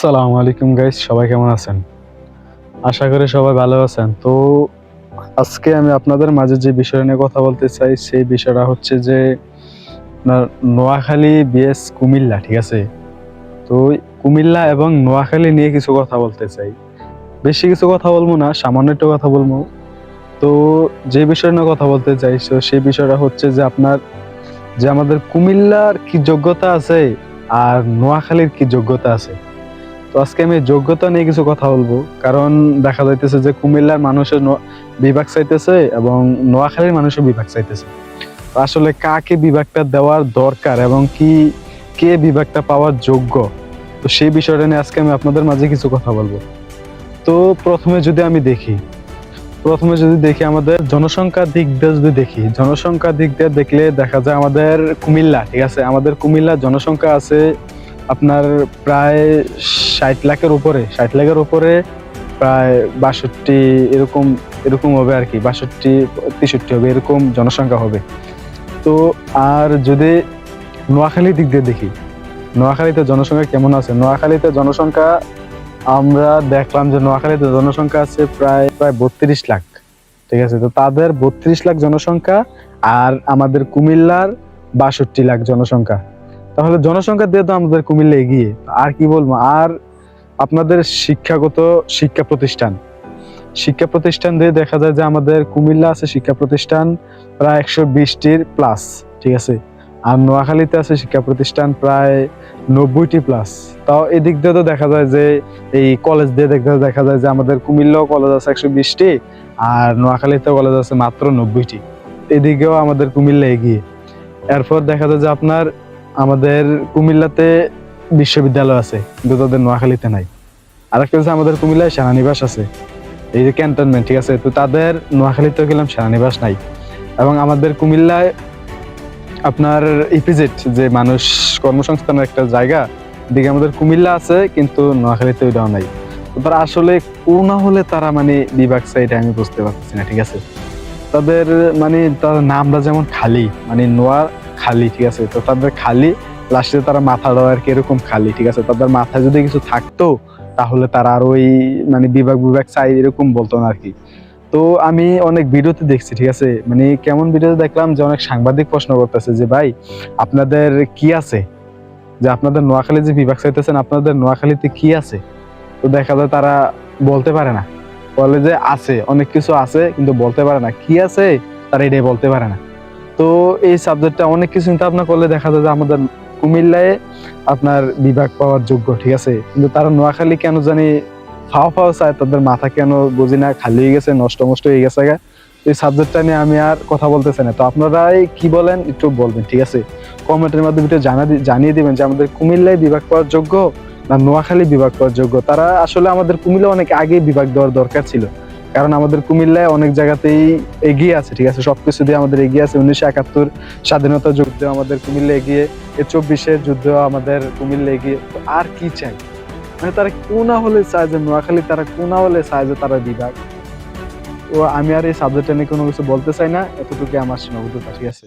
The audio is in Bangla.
আসসালামু আলাইকুম গাইস সবাই কেমন আছেন? আশা করি সবাই ভালো আছেন। তো আজকে আমি আপনাদের মাঝে যে বিষয় নিয়ে কথা বলতে চাই, সেই বিষয়টা হচ্ছে যে, আপনার নোয়াখালী বিএস কুমিল্লা, ঠিক আছে? তো কুমিল্লা এবং নোয়াখালী নিয়ে কিছু কথা বলতে চাই। বেশি কিছু কথা বলব না, সামান্য একটু কথা বলব। তো যে বিষয় নিয়ে কথা বলতে চাই, তো সেই বিষয়টা হচ্ছে যে আপনার, যে আমাদের কুমিল্লার কি যোগ্যতা আছে আর নোয়াখালীর কি যোগ্যতা আছে। তো আজকে আমি যোগ্যতা নিয়ে কিছু কথা বলব। কারণ দেখা যাইতেছে যে কুমিল্লার মানুষের বিভাগ চাইতেছে এবং নোয়াখালীর মানুষের বিভাগ চাইতেছে। আসলে কাকে বিভাগটা দেওয়ার দরকার এবং কি, কে বিভাগটা পাওয়ার যোগ্য? তো সেই বিষয়টা নিয়ে আজকে আমি আপনাদের মাঝে কিছু কথা বলব। তো প্রথমে যদি আমি দেখি, প্রথমে যদি দেখি আমাদের জনসংখ্যার দিক দিয়ে যদি দেখি, জনসংখ্যার দিক দিয়ে দেখলে দেখা যায় আমাদের কুমিল্লা, ঠিক আছে? আমাদের কুমিল্লার জনসংখ্যা আছে আপনার প্রায় ষাট লাখের উপরে, ষাট লাখের উপরে প্রায় বাষট্টি এরকম এরকম হবে আর কি, বাষট্টি, তেষট্টি হবে, এরকম জনসংখ্যা হবে। তো আর যদি নোয়াখালীর দিক দিয়ে দেখি, নোয়াখালীতে জনসংখ্যা কেমন আছে? নোয়াখালীতে জনসংখ্যা, আমরা দেখলাম যে নোয়াখালীতে জনসংখ্যা আছে প্রায় প্রায় বত্রিশ লাখ। ঠিক আছে? তো তাদের বত্রিশ লাখ জনসংখ্যা আর আমাদের কুমিল্লার বাষট্টি লাখ জনসংখ্যা। তাহলে জনসংখ্যা দিয়ে তো আমাদের কুমিল্লা এগিয়ে। আর কি বলব? আর আপনাদের শিক্ষাগত শিক্ষা প্রতিষ্ঠান। শিক্ষা প্রতিষ্ঠান দিয়ে দেখা যায় যে আমাদের কুমিল্লা আছে শিক্ষা প্রতিষ্ঠান প্রায় একশো বিশটির প্লাস ঠিক আছে? আর নোয়াখালীতে আছে শিক্ষা প্রতিষ্ঠান প্রায় নব্বইটি প্লাস তাও এদিক দিয়ে তো দেখা যায় যে এই কলেজ দিয়ে দেখতে দেখা যায় যে আমাদের কুমিল্লাও কলেজ আছে একশো বিশটি আর নোয়াখালীতে কলেজ আছে মাত্র নব্বইটি। এদিকেও আমাদের কুমিল্লা এগিয়ে। এরপর দেখা যায় যে আপনার আমাদের কুমিল্লাতে বিশ্ববিদ্যালয় আছে, কিন্তু তাদের নোয়াখালীতে নাই। আরেকটা হচ্ছে আমাদের কুমিল্লায় সেনানিবাস আছে, এই যে ক্যান্টনমেন্ট, ঠিক আছে? তো তাদের নোয়াখালীতেও গেলাম, সেনানিবাস নাই। এবং আমাদের কুমিল্লায় আপনার ইপিজেট যে মানুষ কর্মসংস্থানের একটা জায়গা দিকে আমাদের কুমিল্লা আছে, কিন্তু নোয়াখালীতে ওইটাও নাই। তারা আসলে কোন হলে তারা মানে বিভাগ সাইডে আমি বুঝতে পারছি না, ঠিক আছে? তাদের মানে তাদের নামটা যেমন খালি মানে নোয়ার খালি, ঠিক আছে? তো তাদের খালি লাস্টে তারা মাথা দেওয়া আর কি এরকম খালি, ঠিক আছে? তাদের মাথায় যদি কিছু থাকতো, তাহলে তারা আর ওই মানে বিভাগ বিভাগ চাই এরকম বলতো না আর কি। তো আমি অনেক ভিডিওতে দেখছি, ঠিক আছে? মানে কেমন ভিডিওতে দেখলাম যে অনেক সাংবাদিক প্রশ্ন করতেছে যে, ভাই, আপনাদের কি আছে? যে আপনাদের নোয়াখালী যে বিভাগ চাইতেছেন, আপনাদের নোয়াখালীতে কি আছে? তো দেখা যায় তারা বলতে পারে না। বলে যে, আছে, অনেক কিছু আছে, কিন্তু বলতে পারে না। কি আছে? তারা এটাই বলতে পারে না। তো এই সাবজেক্টটা অনেক কিছু চিন্তা ভাবনা করলে দেখা যায় যে আমাদের কুমিল্লায় আপনার বিভাগ পাওয়ার যোগ্য, ঠিক আছে? কিন্তু তারা নোয়াখালী কেন জানি ফাও ফাও চায়, তাদের মাথা কেন বুঝি না, খালি হয়ে গেছে, নষ্ট নষ্ট হয়ে গেছে। এই সাবজেক্টটা নিয়ে আমি আর কথা বলতেছি না। তো আপনারাই কি বলেন, একটু বলবেন, ঠিক আছে? কমেন্টের মাধ্যমে একটু জানা জানিয়ে দিবেন যে আমাদের কুমিল্লায় বিভাগ পাওয়ার যোগ্য না নোয়াখালী বিভাগ পাওয়ার যোগ্য। তারা আসলে আমাদের কুমিল্লা অনেক আগে বিভাগ দেওয়ার দরকার ছিল। কারণ আমাদের কুমিল্লায় অনেক জায়গাতেই এগিয়ে আছে, ঠিক আছে? সবকিছু দিয়ে আমাদের এগিয়ে আছে। উনিশশো একাত্তর স্বাধীনতা যুদ্ধে আমাদের কুমিল্লা এগিয়ে, এ চব্বিশে যুদ্ধ আমাদের কুমিল্লা এগিয়ে। তো আর কি চাই? মানে তারা কোনা হলে চায় যে নোয়াখালী তারা কোনা হলে চায় যে তারা বিভাগ ও আমি আর এই সাবজেক্টটা নিয়ে কোনো কিছু বলতে চাই না। এতটুকু আমার সীমাবদ্ধতা, ঠিক আছে?